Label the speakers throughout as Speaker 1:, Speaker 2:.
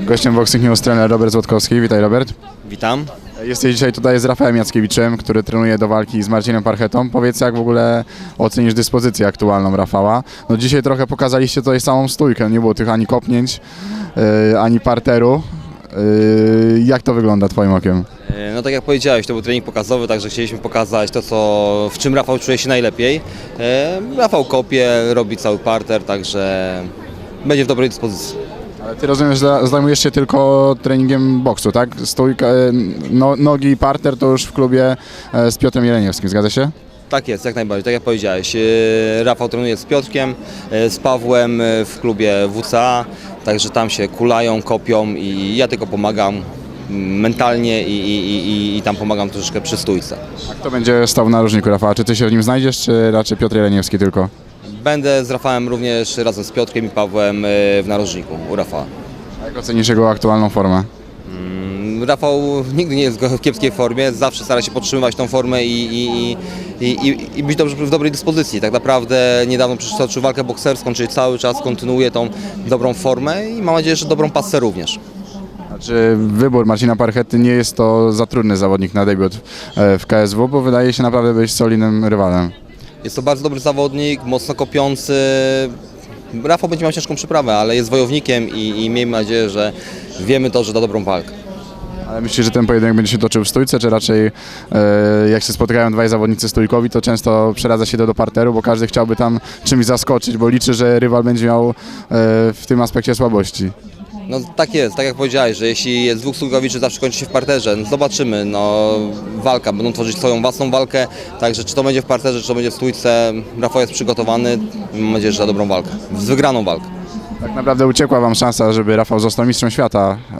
Speaker 1: Gościem Boxing News trener Robert Złotkowski. Witaj Robert.
Speaker 2: Witam.
Speaker 1: Jesteś dzisiaj tutaj z Rafałem Jackiewiczem, który trenuje do walki z Marcinem Parchetą. Powiedz jak w ogóle ocenisz dyspozycję aktualną Rafała. No dzisiaj trochę pokazaliście tutaj samą stójkę, nie było tych ani kopnięć, yy, ani parteru. Yy, jak to wygląda twoim okiem?
Speaker 2: E, No tak jak powiedziałeś, to był trening pokazowy, także chcieliśmy pokazać to, co, w czym Rafał czuje się najlepiej. E, Rafał kopie, robi cały parter, także będzie w dobrej dyspozycji.
Speaker 1: Ale ty rozumiem, że zajmujesz się tylko treningiem boksu, tak? Stójka, yy, no, nogi i parter to już w klubie yy, z Piotrem Jeleniewskim, zgadza się?
Speaker 2: Tak jest, jak najbardziej, tak jak powiedziałeś. E, Rafał trenuje z Piotrkiem, e, z Pawłem e, w klubie WCA, także tam się kulają, kopią i ja tylko pomagam mentalnie i, i, i, i tam pomagam troszeczkę przy stójce.
Speaker 1: A kto będzie stał w narożniku Rafała? Czy ty się w nim znajdziesz, czy raczej Piotr Jeleniewski tylko?
Speaker 2: Będę z Rafałem również razem z Piotrkiem i Pawłem e, w narożniku u Rafała.
Speaker 1: Jak ocenisz jego aktualną formę?
Speaker 2: Mm, Rafał nigdy nie jest w kiepskiej formie, zawsze stara się podtrzymywać tą formę i, i, i, i, być dobrze, w dobrej dyspozycji. Tak naprawdę niedawno przetoczył walkę bokserską, czyli cały czas kontynuuje tą dobrą formę i mam nadzieję, że dobrą pasę również.
Speaker 1: Znaczy wybór Marcina Parchety nie jest to za trudny zawodnik na debiut e, w KSW, bo wydaje się naprawdę być solidnym rywalem.
Speaker 2: Jest to bardzo dobry zawodnik, mocno kopiący. Rafał będzie miał ciężką przyprawę, ale jest wojownikiem i, i miejmy nadzieję, że wiemy to, że da dobrą walkę.
Speaker 1: Ale myślisz, że ten pojedynek będzie się toczył w stójce, czy raczej e, jak się spotykają dwaj zawodnicy stójkowi, to często przeradza się to do parteru, bo każdy chciałby tam czymś zaskoczyć, bo liczy, że rywal będzie miał e, w tym aspekcie słabości.
Speaker 2: No tak jest, tak jak powiedziałeś, że jeśli jest dwóch Sulgowiczy zawsze kończy się w parterze, no zobaczymy, no walka, będą tworzyć swoją własną walkę, także czy to będzie w parterze, czy to będzie w stójce, Rafał jest przygotowany, mam nadzieję, że da dobrą walkę, z wygraną walkę.
Speaker 1: Tak naprawdę uciekła Wam szansa, żeby Rafał został mistrzem świata e,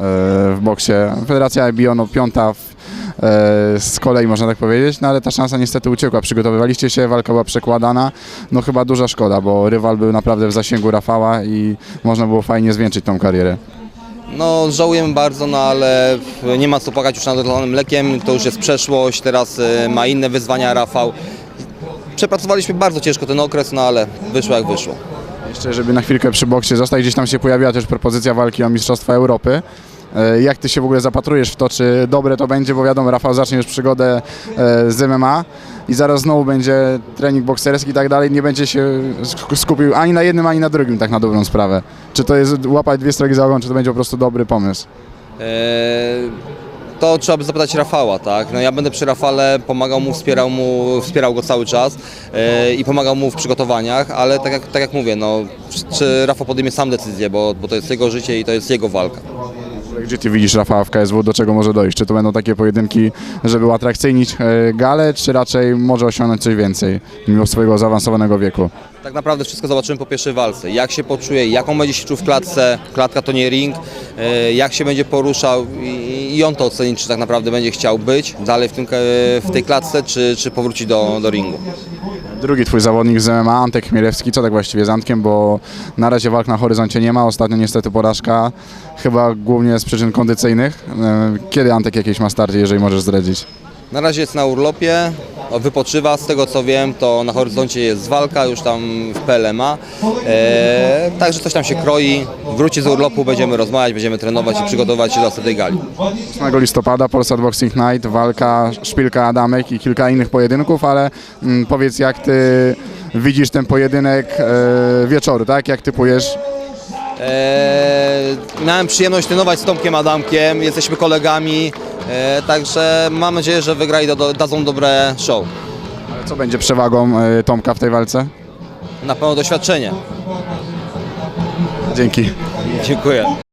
Speaker 1: w boksie. Federacja IBO no, piąta w, e, z kolei można tak powiedzieć, no ale ta szansa niestety uciekła. Przygotowywaliście się, walka była przekładana. No chyba duża szkoda, bo rywal był naprawdę w zasięgu Rafała i można było fajnie zwieńczyć tą karierę.
Speaker 2: No żałujemy bardzo, no ale nie ma co płakać już nad odlanym mlekiem, to już jest przeszłość, teraz y, ma inne wyzwania Rafał. Przepracowaliśmy bardzo ciężko ten okres, no ale wyszło jak wyszło.
Speaker 1: Jeszcze, żeby na chwilkę przy boksie zostać, gdzieś tam się pojawiła też propozycja walki o Mistrzostwa Europy. E, Jak Ty się w ogóle zapatrujesz w to, czy dobre to będzie, bo wiadomo, Rafał zacznie już przygodę e, z MMA i zaraz znowu będzie trening bokserski i tak dalej, nie będzie się sk- skupił ani na jednym, ani na drugim, tak na dobrą sprawę. Czy to jest łapać dwie strogi za ogon, czy to będzie po prostu dobry pomysł?
Speaker 2: Eee, To trzeba by zapytać Rafała, tak? No ja będę przy Rafale, pomagał mu, wspierał mu, wspierał go cały czas eee, i pomagał mu w przygotowaniach, ale tak jak, tak jak mówię, no, czy Rafał podejmie sam decyzję, bo, bo to jest jego życie i to jest jego walka.
Speaker 1: Gdzie Ty widzisz Rafała w KSW, do czego może dojść? Czy to będą takie pojedynki, żeby uatrakcyjnić e, galę, czy raczej może osiągnąć coś więcej, mimo swojego zaawansowanego wieku?
Speaker 2: Tak naprawdę wszystko zobaczymy po pierwszej walce. Jak się poczuje, jaką będzie się czuł w klatce, klatka to nie ring, e, jak się będzie poruszał i, on to oceni, czy tak naprawdę będzie chciał być dalej w, tym, ka- w tej klatce, czy, czy powróci do, do ringu.
Speaker 1: Drugi twój zawodnik z MMA, Antek Chmielewski, co tak właściwie z Antkiem, bo na razie walk na horyzoncie nie ma, ostatnio niestety porażka, chyba głównie z przyczyn kondycyjnych. E, Kiedy Antek jakieś ma starcie, jeżeli możesz zdradzić?
Speaker 2: Na razie jest na urlopie, wypoczywa, z tego co wiem, to na horyzoncie jest walka już tam w PLMA, e, także coś tam się kroi, wróci z urlopu, będziemy rozmawiać, będziemy trenować i przygotowywać się do następnej gali.
Speaker 1: 8 listopada Polsat Boxing Night, walka Szpilka Adamek i kilka innych pojedynków, ale mm, powiedz jak ty widzisz ten pojedynek e, wieczoru, tak? Jak typujesz?
Speaker 2: E, miałem przyjemność trenować z Tomkiem Adamkiem, jesteśmy kolegami, także mam nadzieję, że wygra i dadzą dobre show.
Speaker 1: Co będzie przewagą e, Tomka w tej walce?
Speaker 2: Na pewno doświadczenie.
Speaker 1: Dzięki.
Speaker 2: Dziękuję.